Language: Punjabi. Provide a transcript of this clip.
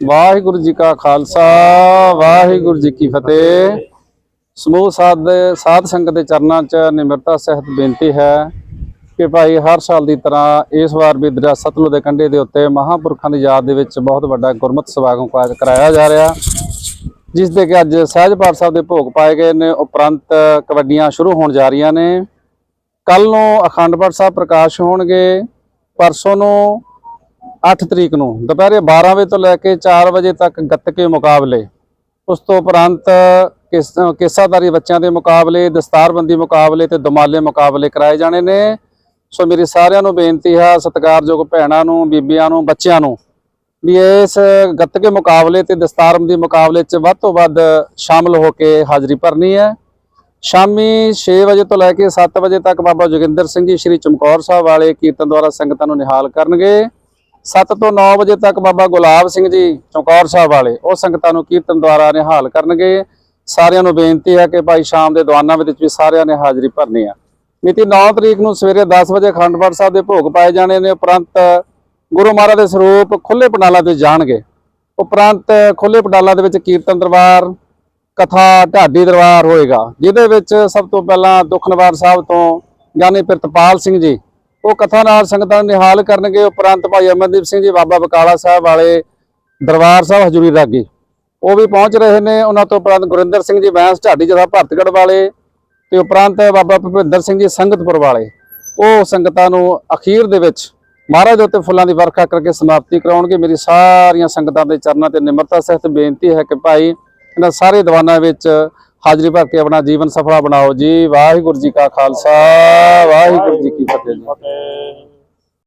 ਵਾਹਿਗੁਰੂ ਜੀ ਕਾ ਖਾਲਸਾ, ਵਾਹਿਗੁਰੂ ਜੀ ਕੀ ਫਤਿਹ। ਸਮੂਹ ਸਾਧ ਸਾਧ ਸੰਗਤ ਦੇ ਚਰਨਾਂ 'ਚ ਨਿਮਰਤਾ, ਸਹਿਤ ਬੇਨਤੀ ਹੈ ਕਿ ਭਾਈ ਹਰ ਸਾਲ ਦੀ ਤਰ੍ਹਾਂ ਇਸ ਵਾਰ ਵੀ ਦਰਿਆ ਸਤਲੁਜ ਦੇ ਕੰਢੇ ਦੇ ਉੱਤੇ ਮਹਾਂਪੁਰਖਾਂ ਦੀ ਯਾਦ ਦੇ ਵਿੱਚ ਬਹੁਤ ਵੱਡਾ ਗੁਰਮਤਿ ਸਮਾਗਮ ਕਰਾਇਆ ਜਾ ਰਿਹਾ। ਜਿਸ ਦੇ ਕਿ ਅੱਜ ਸਹਿਜ ਪਾਠ ਸਾਹਿਬ ਦੇ ਭੋਗ ਪਾਏ ਗਏ ਨੇ, ਉਪਰੰਤ ਕਬੱਡੀਆਂ ਸ਼ੁਰੂ ਹੋਣ ਜਾ ਰਹੀਆਂ ਨੇ। ਕੱਲ ਨੂੰ ਅਖੰਡ ਪਾਠ ਸਾਹਿਬ ਪ੍ਰਕਾਸ਼ ਹੋਣਗੇ। ਪਰਸੋਂ ਨੂੰ 8 ਤਰੀਕ ਨੂੰ, ਦੁਪਹਿਰੇ 12 ਵਜੇ ਤੋਂ ਲੈ ਕੇ 4 ਵਜੇ ਤੱਕ ਗੱਤਕੇ ਮੁਕਾਬਲੇ। ਉਸ ਤੋਂ ਉਪਰੰਤ ਕਿਸ ਬੱਚਿਆਂ ਦੇ ਮੁਕਾਬਲੇ, ਦਸਤਾਰਬੰਦੀ ਮੁਕਾਬਲੇ ਤੇ ਦਮਾਲੇ ਮੁਕਾਬਲੇ ਕਰਾਏ ਜਾਣੇ ਨੇ। ਸੋ ਮੇਰੀ ਸਾਰਿਆਂ ਨੂੰ ਬੇਨਤੀ ਹੈ, ਸਤਿਕਾਰਯੋਗ ਭੈਣਾਂ ਨੂੰ, ਬੀਬੀਆਂ ਨੂੰ, ਬੱਚਿਆਂ ਨੂੰ, ਵੀ ਇਸ ਗੱਤਕੇ ਮੁਕਾਬਲੇ ਤੇ ਦਸਤਾਰਬੰਦੀ ਮੁਕਾਬਲੇ 'ਚ ਵੱਧ ਤੋਂ ਵੱਧ ਸ਼ਾਮਲ ਹੋ ਕੇ ਹਾਜ਼ਰੀ ਭਰਨੀ ਹੈ। ਸ਼ਾਮੀ 6 ਵਜੇ ਤੋਂ ਲੈ ਕੇ 7 ਵਜੇ ਤੱਕ ਬਾਬਾ ਜੋਗਿੰਦਰ ਸਿੰਘ ਜੀ, ਸ੍ਰੀ ਚਮਕੌਰ ਸਾਹਿਬ ਵਾਲੇ ਕੀਰਤਨ ਦੁਆਰਾ ਸੰਗਤਾਂ ਨੂੰ ਨਿਹਾਲ ਕਰਨਗੇ। 7 ਤੋਂ 9 ਵਜੇ ਤੱਕ ਬਾਬਾ ਗੁਲਾਬ ਸਿੰਘ ਜੀ ਚਮਕੌਰ ਸਾਹਿਬ ਵਾਲੇ ਉਹ ਸੰਗਤਾਂ ਨੂੰ ਕੀਰਤਨ ਦੁਆਰਾ ਨਿਹਾਲ ਕਰਨਗੇ। ਸਾਰਿਆਂ ਨੂੰ ਬੇਨਤੀ ਹੈ ਕਿ ਭਾਈ ਸ਼ਾਮ ਦੇ ਦੀਵਾਨਾਂ ਵਿੱਚ ਵੀ ਸਾਰਿਆਂ ਨੇ ਹਾਜ਼ਰੀ ਭਰਨੀ ਆ। ਮਿਤੀ 9 ਤਰੀਕ ਨੂੰ ਸਵੇਰੇ 10 ਵਜੇ ਅਖੰਡ ਪਾਠ ਸਾਹਿਬ ਦੇ ਭੋਗ ਪਾਏ ਜਾਣੇ ਨੇ। ਉਪਰੰਤ ਗੁਰੂ ਮਹਾਰਾਜ ਦੇ ਸਰੂਪ ਖੁੱਲੇ ਪੰਡਾਲਾਂ ਤੇ ਜਾਣਗੇ। ਉਪਰੰਤ ਖੁੱਲੇ ਪੰਡਾਲਾਂ ਦੇ ਵਿੱਚ ਕੀਰਤਨ ਦਰਬਾਰ, ਕਥਾ, ਢਾਡੀ ਦਰਬਾਰ ਹੋਏਗਾ, ਜਿਹਦੇ ਵਿੱਚ ਸਭ ਤੋਂ ਪਹਿਲਾਂ ਦੁਖਨਵਾਰ ਸਾਹਿਬ ਤੋਂ ਗਿਆਨੀ ਪ੍ਰਿਤਪਾਲ ਸਿੰਘ ਜੀ ਉਹ ਕਥਾ ਨਾਲ ਸੰਗਤਾਂ ਨੂੰ ਨਿਹਾਲ ਕਰਨਗੇ ਉਪਰੰਤ ਭਾਈ ਅਮਰਦੀਪ ਸਿੰਘ ਜੀ, ਬਾਬਾ ਬਕਾਲਾ ਸਾਹਿਬ ਵਾਲੇ ਦਰਬਾਰ ਸਾਹਿਬ ਹਜੂਰੀ ਰਾਗੀ। ਉਹ ਵੀ ਪਹੁੰਚ ਰਹੇ ਨੇ, ਉਹਨਾਂ ਤੋਂ ਉਪਰੰਤ ਗੁਰਿੰਦਰ ਸਿੰਘ ਜੀ ਬੈਂਸ ਢਾਡੀ ਜਥਾ ਭਰਤਗੜ ਵਾਲੇ ਤੇ ਉਪਰੰਤ ਬਾਬਾ ਭੁਪਿੰਦਰ ਸਿੰਘ ਜੀ ਸੰਗਤਪੁਰ ਵਾਲੇ। ਉਹ ਸੰਗਤਾਂ ਨੂੰ ਅਖੀਰ ਦੇ ਵਿੱਚ ਮਹਾਰਾਜ ਦੇ ਉੱਤੇ ਫੁੱਲਾਂ ਦੀ ਵਰਖਾ ਕਰਕੇ ਸਮਾਪਤੀ ਕਰਾਉਣਗੇ। ਮੇਰੀ ਸਾਰੀਆਂ ਸੰਗਤਾਂ ਦੇ ਚਰਨਾਂ ਤੇ ਨਿਮਰਤਾ ਸਹਿਤ ਬੇਨਤੀ ਹੈ ਕਿ ਭਾਈ ਇਹਨਾਂ ਸਾਰੇ ਦੀਵਾਨਾਂ ਵਿੱਚ ਹਾਜ਼ਰੀ ਭਰ ਕੇ ਆਪਣਾ ਜੀਵਨ ਸਫਲਾ ਬਣਾਓ ਜੀ। ਵਾਹਿਗੁਰੂ ਜੀ ਕਾ ਖਾਲਸਾ, ਵਾਹਿਗੁਰੂ ਜੀ ਕੀ ਫਤਿਹ ਜੀ।